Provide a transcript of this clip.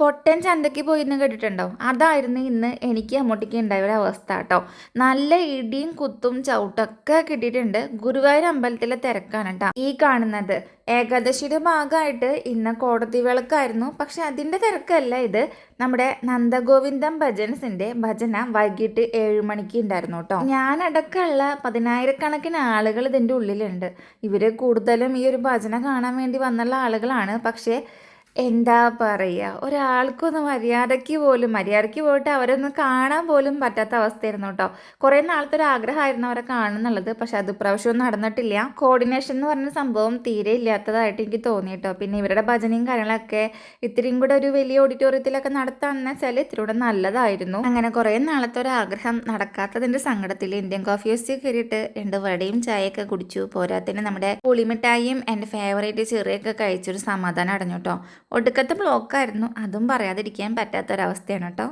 പൊട്ടൻ ചന്തയ്ക്ക് പോയിന്ന് കേട്ടിട്ടുണ്ടോ? അതായിരുന്നു ഇന്ന് എനിക്ക് അമ്മൂട്ടിക്ക് ഉണ്ടായ ഒരു അവസ്ഥ കേട്ടോ. നല്ല ഇടിയും കുത്തും ചവിട്ടൊക്കെ കിട്ടിയിട്ടുണ്ട്. ഗുരുവായൂർ അമ്പലത്തിലെ തിരക്കാണ് കേട്ടോ ഈ കാണുന്നത്. ഏകാദശിയുടെ ഭാഗമായിട്ട് ഇന്ന് കോടതി വിളക്കായിരുന്നു. പക്ഷെ അതിന്റെ തിരക്കല്ല ഇത്. നമ്മുടെ നന്ദഗോവിന്ദം ഭജൻസിന്റെ ഭജന വൈകിട്ട് ഏഴു മണിക്ക് ഉണ്ടായിരുന്നു കേട്ടോ. ഞാനടക്കമുള്ള പതിനായിരക്കണക്കിന് ആളുകൾ ഇതിന്റെ ഉള്ളിലുണ്ട്. ഇവർ കൂടുതലും ഈ ഒരു ഭജന കാണാൻ വേണ്ടി വന്നുള്ള ആളുകളാണ്. പക്ഷേ എന്താ പറയുക ഒരാൾക്കൊന്ന് മര്യാദയ്ക്ക് പോലും മര്യാദയ്ക്ക് പോയിട്ട് അവരൊന്ന് കാണാൻ പോലും പറ്റാത്ത അവസ്ഥയായിരുന്നു കേട്ടോ. കുറേ നാളത്തെ ഒരു ആഗ്രഹമായിരുന്നു അവരെ കാണുന്നുള്ളത് പക്ഷെ അത് പ്രാവശ്യം നടന്നിട്ടില്ല. കോർഡിനേഷൻ എന്ന് പറഞ്ഞ സംഭവം തീരെ ഇല്ലാത്തതായിട്ട് എനിക്ക് തോന്നി കേട്ടോ. പിന്നെ ഇവരുടെ ഭജനയും കാര്യങ്ങളൊക്കെ ഇത്രയും കൂടെ ഒരു വലിയ ഓഡിറ്റോറിയത്തിലൊക്കെ നടത്താന്ന് വെച്ചാൽ ഇത്തിരി കൂടെ നല്ലതായിരുന്നു. അങ്ങനെ കുറേ നാളത്തെ ഒരു ആഗ്രഹം നടക്കാത്തതിന്റെ സങ്കടത്തിൽ ഇന്ത്യൻ കോഫി ഹൗസിൽ കയറിയിട്ട് രണ്ട് വടയും ചായയൊക്കെ കുടിച്ചു. പോരാത്തിന് നമ്മുടെ പുളിമിഠായിയും എന്റെ ഫേവറേറ്റ് ചെറിയൊക്കെ കഴിച്ചൊരു സമാധാനം അടഞ്ഞു കേട്ടോ. ഒടുക്കത്തെ ബ്ലോക്കായിരുന്നു അതും പറയാതിരിക്കാൻ പറ്റാത്തൊരവസ്ഥയാണ് കേട്ടോ.